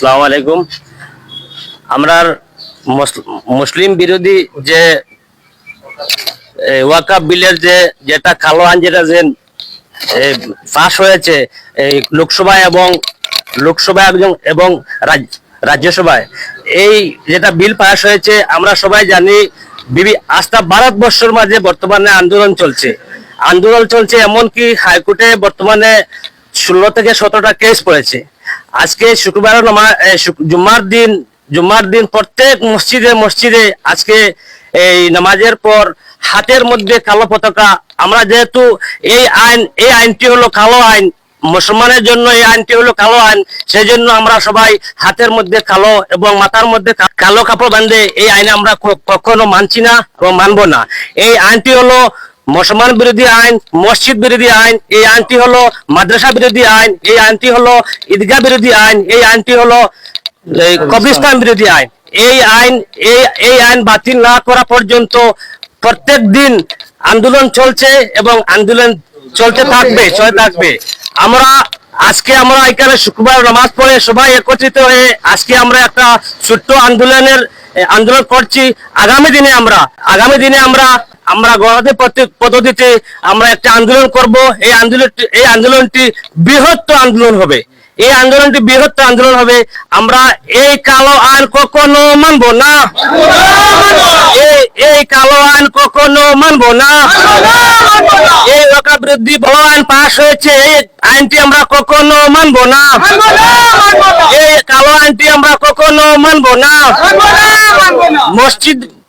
আসসালামু আলাইকুম। আমরার মুস- মুসলিম বিরোধী যে ওয়াকাব বিলের যে, যেটা কালো আইন যেটা যে পাশ হয়েছে লোকসভায় এবং লোকসভায় এবং এবং রাজ- রাজ্যসভায়। এই যেটা বিল পাস হয়েছে, আমরা সবাই জানি, বিবি, আস্থা ভারতবর্ষের মাঝে বর্তমানে আন্দোলন চলছে। আন্দোলন চলছে এমনকি হাইকোর্টে বর্তমানে ষোলো থেকে সতেরোটা কেস পড়েছে। আজকে শুক্রবার জুম্মার দিন জুম্মার দিন প্রত্যেক মসজিদে মসজিদে আজকে এই নামাজের পর হাতের মধ্যে কালো পতাকা। আমরা যেহেতু এই আইন এই আইনটি হলো কালো আইন, মুসলমানের জন্য এই আইনটি হলো কালো আইন সেই জন্য আমরা সবাই হাতের মধ্যে কালো এবং মাথার মধ্যে কালো কাপড় বাঁধে। এই আইন আমরা কখনো মানছি না এবং মানবো না। এই আইনটি হলো মুসলমান বিরোধী আইন, মসজিদ বিরোধী আইন, এই আইনটি হলো মাদ্রাসা বিরোধী আইন, এই আইনটি হলো ঈদগাহ বিরোধী আইন, এই আইনটি হলো এই কবরিস্তান বিরোধী আইন। এই আইন এই এই আইন বাতিল না করা পর্যন্ত প্রত্যেক দিন আন্দোলন চলছে এবং আন্দোলন চলতে থাকবে, চলে থাকবে। আমরা, আজকে আমরা এখানে শুক্রবার নামাজ পড়ে সবাই একত্রিত হয়ে আজকে আমরা একটা ছোট্ট আন্দোলনের আন্দোলন করছি। আগামী দিনে আমরা, আগামী দিনে আমরা আমরা গণতান্ত্রিক পদ্ধতি- পদ্ধতিতে আমরা একটা আন্দোলন করব। এই আন্দোলনটি এই আন্দোলনটি বৃহত্তর আন্দোলন হবে। এই আন্দোলনটি বৃহত্তর আন্দোলন হবে। আমরা এই কালো আইন কখনো মানবো না। এই কালো আইন কখনো মানবো না। এই বৃদ্ধি বড় আইন পাশ হয়েছে। এই আইনটি আমরা কখনো মানবো না। এই কালো আইনটি আমরা কখনো মানবো না। মসজিদ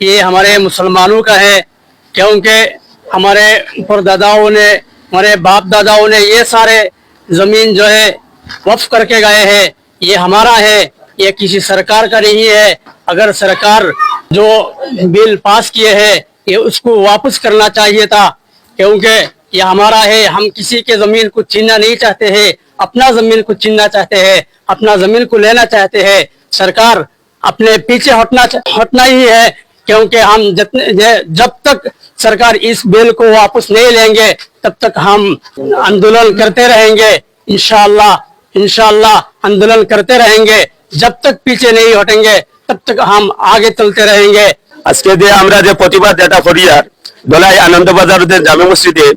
ये हमारे मुसलमानों का है, क्योंकि हमारे परदादाओं ने, हमारे बाप दादाओं ने ये सारे ज़मीन जो है वक्फ करके गए हैं। ये हमारा है, ये किसी सरकार का नहीं है। अगर सरकार जो बिल पास किए हैं, ये उसको वापस करना चाहिए था, क्योंकि ये हमारा है। हम किसी के ज़मीन को छीनना नहीं चाहते हैं, अपना ज़मीन को छीनना चाहते हैं, अपना ज़मीन को लेना चाहते हैं। सरकार अपने पीछे हटना हटना ही है। क्योंकि हम जितने जे- जब तक सरकार इस बिल को वापस नहीं लेंगे तब तक हम आंदोलन करते रहेंगे इंशाल्लाह इंशाल्लाह आंदोलन करते रहेंगे जब तक पीछे नहीं हटेंगे तब तक हम आगे चलते रहेंगे আজকে যে আমরা যে প্রতিবাদ এটা করিয়ার দলাই আনন্দবাজার যে জামে মসজিদে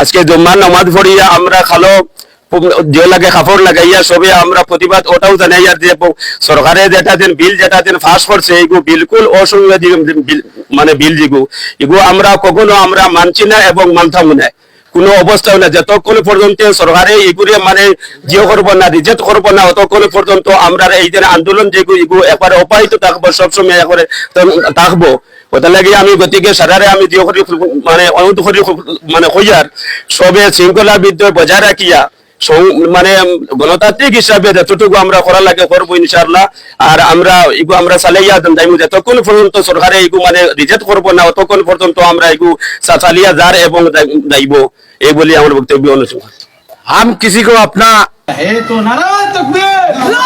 আজকে জুম্মার নামাজ পড়িয়া আমরা খালো লাগে কাপড় লাগাইয়া সবে আমরা প্রতিবাদ ওটাও জানাইয়া যে সরকারে যেটা যেন বিল যেটা যেন ফাঁস করছে এগু বিলকুল অসংবিধানিক বিল- মানে বিল যেগু। এগু আমরা কখনো আমরা মানছি না এবং মানতাম না। কোনো অবস্থাও না। যতক্ষণ পর্যন্ত সরকারে মানে জিও করব না, রিজেক্ট করব না ততক্ষণ পর্যন্ত আমরা এই যে আন্দোলন যেগুলো এগুলো একবারে অপাহিত থাকব, সবসময় একবারে থাকব। ওটা লাগে আমি গতিকে সারারে আমি করি মানে অনুরোধ করি মানে হইয়ার সবে শৃঙ্খলা বিদ্যা বজায় রাখিয়া মানে গণতান্ত্রিক হিসাবে যতটুকু আমরা করা লাগে করবো ইনশাআল্লাহ আর আমরা এগু আমরা চালাইয়া যাইমু যতক্ষণ পর্যন্ত সরকারে এগু মানে রিজেক্ট করবো না ততক্ষণ পর্যন্ত আমরা এগু চা- চালিয়া যার এবং যাই- যাইব এই বলে আমার বক্তব্য অনুসরণ हम किसी को अपना है तो नारा तकबीर नारा